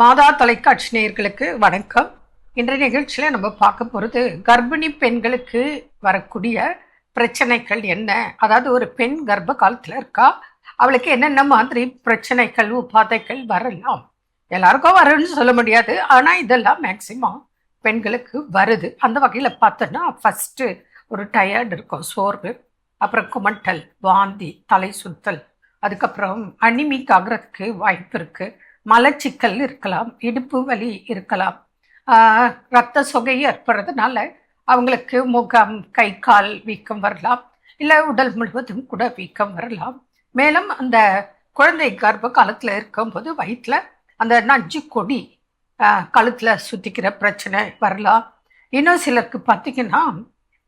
மாதா தொலைக்காட்சி நேயர்களுக்கு வணக்கம். இன்றைய நிகழ்ச்சியில் நம்ம பார்க்க போகிறது கர்ப்பிணி பெண்களுக்கு வரக்கூடிய பிரச்சனைகள் என்ன? அதாவது ஒரு பெண் கர்ப்ப காலத்தில் இருக்கா? அவளுக்கு என்னென்ன மாதிரி பிரச்சனைகள் உபாதைகள் வரலாம்? எல்லாருக்கும் வரும்னு சொல்ல முடியாது. ஆனால் இதெல்லாம் மேக்சிமம் பெண்களுக்கு வருது. அந்த வகையில் பார்த்தோன்னா ஃபஸ்ட்டு ஒரு டயர்டு இருக்கும் சோர்வு. அப்புறம் குமட்டல் வாந்தி தலை சுத்தல். அதுக்கப்புறம் அனிமிக் ஆகிறதுக்கு வாய்ப்பு இருக்குது மலச்சிக்கல் இருக்கலாம் இடுப்பு வலி இருக்கலாம். ரத்த சொகை ஏற்படுறதுனால அவங்களுக்கு முகம் கை கால் வீக்கம் வரலாம். இல்லை உடல் முழுவதும் கூட வீக்கம் வரலாம். மேலும் அந்த குழந்தை கர்ப்ப காலத்தில் இருக்கும்போது வயிற்றில் அந்த நஞ்சு கொடி கழுத்தில் சுற்றிக்கிற பிரச்சனை வரலாம். இன்னும் சிலருக்கு பார்த்தீங்கன்னா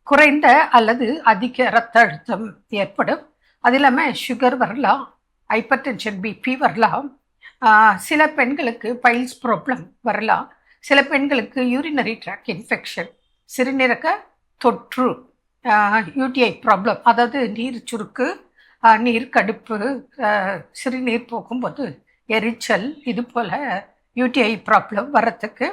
குறைந்த அல்லது அதிக இரத்த அழுத்தம் ஏற்படும். அது இல்லாமல் சுகர் வரலாம் ஹைப்பர் டென்ஷன் பிபி வரலாம். சில பெண்களுக்கு பைல்ஸ் ப்ராப்ளம் வரலாம். சில பெண்களுக்கு யூரினரி ட்ராக் இன்ஃபெக்ஷன் சிறுநீரக தொற்று யூடிஐ ப்ராப்ளம் அதாவது நீர் சுருக்கு நீர் கடுப்பு சிறுநீர் போகும்போது எரிச்சல் இது போல் யூடிஐ ப்ராப்ளம் வரத்துக்கு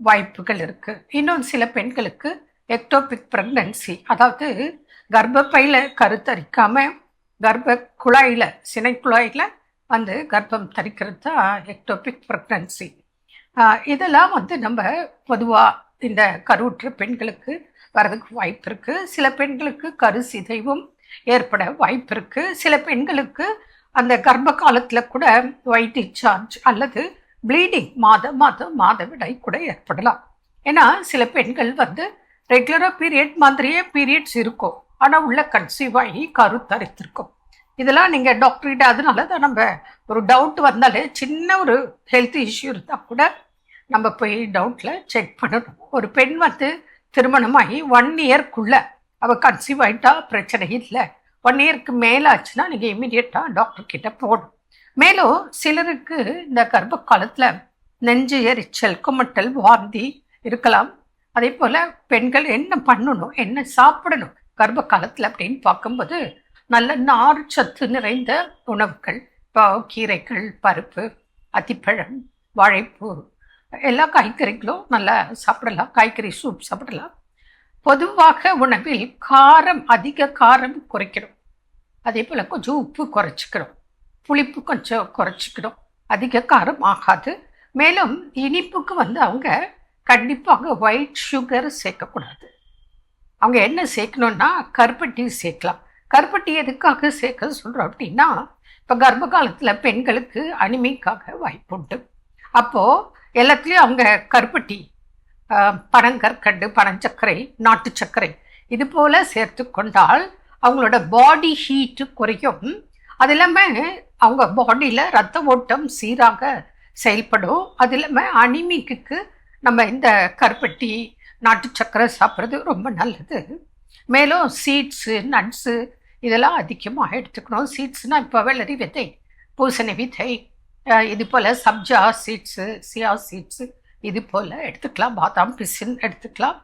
வாய்ப்புகள் இருக்குது இன்னும் சில பெண்களுக்கு எக்டோபிக் ப்ரெக்னன்சி அதாவது கர்ப்பப்பையில் கருத்தரிக்காமல் கர்ப்ப குழாயில் சினை குழாயில் வந்து கர்ப்பம் தரிக்கிறது தான் எக்டோபிக் ப்ரெக்னன்சி இதெல்லாம் வந்து நம்ம பொதுவாக இந்த கருவுற்ற பெண்களுக்கு வரதுக்கு வாய்ப்பு இருக்குது சில பெண்களுக்கு கரு சிதைவும் ஏற்பட வாய்ப்பு இருக்குது சில பெண்களுக்கு அந்த கர்ப்ப காலத்தில் கூட ஒயிட் டிஸ்சார்ஜ் அல்லது ப்ளீடிங் மாத மாதம் மாதவிடை கூட ஏற்படலாம். ஏன்னா சில பெண்கள் வந்து ரெகுலராக பீரியட் மாதிரியே பீரியட்ஸ் இருக்கும். ஆனால் உள்ள கன்சீவ் ஆகி கரு தரித்திருக்கும். இதெல்லாம் நீங்கள் டாக்டர்கிட்ட அதனால தான் நம்ம ஒரு டவுட் வந்தாலே சின்ன ஒரு ஹெல்த் இஷ்யூ இருந்தால் கூட நம்ம போய் டவுட்டில் செக் பண்ணணும். ஒரு பெண் வந்து திருமணமாகி ஒன் இயர்க்குள்ளே அவள் கன்சீவ் ஆகிட்டா பிரச்சனை இல்லை. ஒன் இயர்க்கு மேலே ஆச்சுன்னா நீங்கள் இமீடியட்டாக டாக்டர்கிட்ட போகணும். மேலும் சிலருக்கு இந்த கர்ப்ப காலத்தில் நெஞ்சு எரிச்சல் குமட்டல் வாந்தி இருக்கலாம். அதே போல் பெண்கள் என்ன பண்ணணும் என்ன சாப்பிடணும் கர்ப்ப காலத்தில் அப்படின்னு பார்க்கும்போது நல்ல நார் சத்து நிறைந்த உணவுகள் இப்போ கீரைகள் பருப்பு அத்திப்பழம் வாழைப்பூ எல்லா காய்கறிகளும் நல்லா சாப்பிடலாம். காய்கறி சூப் சாப்பிடலாம். பொதுவாக உணவில் காரம் அதிக காரம் குறைக்கணும். அதே போல் கொஞ்சம் உப்பு குறைச்சிக்கிறோம் புளிப்பு கொஞ்சம் குறைச்சிக்கிறோம் அதிக காரம் ஆகாது. மேலும் இனிப்புக்கு வந்து அவங்க கண்டிப்பாக ஒயிட் சுகர் சேர்க்கக்கூடாது. அவங்க என்ன சேர்க்கணுன்னா கருப்பட்டி சேர்க்கலாம். கருப்பட்டி எதுக்காக சேர்க்க சொல்கிறோம் அப்படின்னா இப்போ கர்ப்ப காலத்தில் பெண்களுக்கு அனிமிக்காக வாய்ப்புண்டு. அப்போது எல்லாத்துலேயும் அவங்க கருப்பட்டி பனங்கற்கண்டு பனஞ்சக்கரை நாட்டு சர்க்கரை இது போல் சேர்த்து கொண்டால் அவங்களோட பாடி ஹீட்டு குறையும். அது இல்லாமல் அவங்க பாடியில் ரத்த ஓட்டம் சீராக செயல்படும். அது இல்லாமல் அனிமிக்கு நம்ம இந்த கருப்பட்டி நாட்டு சர்க்கரை சாப்பிட்றது ரொம்ப நல்லது. மேலும் சீட்ஸு நட்ஸு இதெல்லாம் அதிகமாக எடுத்துக்கணும். சீட்ஸ்னால் இப்போ வெள்ளரி விதை பூசணி விதை இது போல் சப்ஜா சீட்ஸு சியா சீட்ஸு இது போல் எடுத்துக்கலாம். பாதாம் பிசின் எடுத்துக்கலாம்.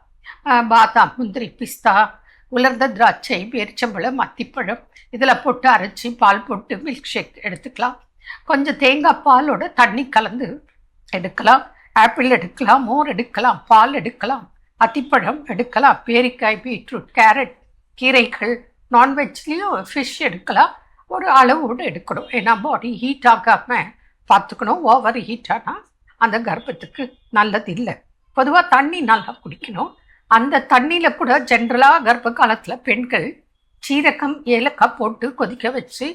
பாதாம் முந்திரி பிஸ்தா உலர்ந்த திராட்சை பேரிச்சம்பழம் அத்திப்பழம் இதில் போட்டு அரைச்சி பால் போட்டு மில்க் ஷேக் எடுத்துக்கலாம். கொஞ்சம் தேங்காய் பாலோட தண்ணி கலந்து எடுக்கலாம். ஆப்பிள் எடுக்கலாம் மோர் எடுக்கலாம் பால் எடுக்கலாம் அத்திப்பழம் எடுக்கலாம் பேரிக்காய் பீட்ரூட் கேரட் கீரைகள் நான்வெஜ்லேயும் ஃபிஷ் எடுக்கலாம். ஒரு அளவோடு எடுக்கணும். ஏன்னா பாடி ஹீட் ஆகாமல் பார்த்துக்கணும். ஓவர் ஹீட் ஆனால் அந்த கர்ப்பத்துக்கு நல்லது இல்லை. பொதுவாக தண்ணி நல்லா குடிக்கணும். அந்த தண்ணியில் கூட ஜென்ரலாக கர்ப்ப காலத்தில் பெண்கள் சீரகம் ஏலக்காய் போட்டு கொதிக்க வச்சு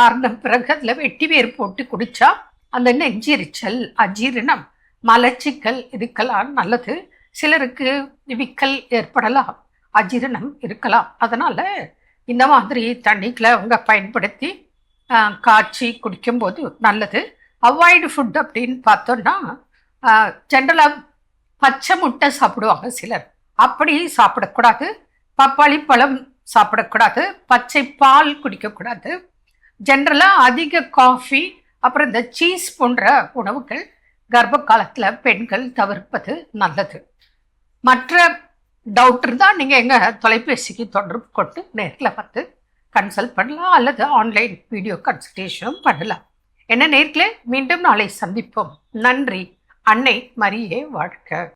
ஆறுன பிறகு அதில் வெட்டி வேர் போட்டு குடித்தா அந்த நெஞ்செரிச்சல் அஜீரணம் மலச்சிக்கல் இதுக்கெல்லாம் நல்லது. சிலருக்கு விக்கல் ஏற்படலாம். அஜீரணம் இருக்கலாம். அதனால் இந்த மாதிரி தண்ணிகளை அவங்க பயன்படுத்தி காய்ச்சி குடிக்கும்போது நல்லது. அவாய்டு ஃபுட் அப்படின்னு பார்த்தோன்னா ஜென்ரலாக பச்சை முட்டை சாப்பிடுவாங்க சிலர். அப்படி சாப்பிடக்கூடாது. பப்பாளி பழம் சாப்பிடக்கூடாது. பச்சை பால் குடிக்கக்கூடாது. ஜென்ரலாக அதிக காஃபி அப்புறம் இந்த சீஸ் போன்ற உணவுகள் கர்ப்ப காலத்தில் பெண்கள் தவிர்ப்பது நல்லது. மற்ற டவுட் இருந்தால் நீங்கள் எங்கள் தொலைபேசிக்கு தொடர்பு கொண்டு நேரில் வந்து கன்சல்ட் பண்ணலாம் அல்லது ஆன்லைன் வீடியோ கன்சல்டேஷனும் பண்ணலாம். என்ன நேர்களே? மீண்டும் நாளை சந்திப்போம். நன்றி. அன்னை மரியே வாழ்க.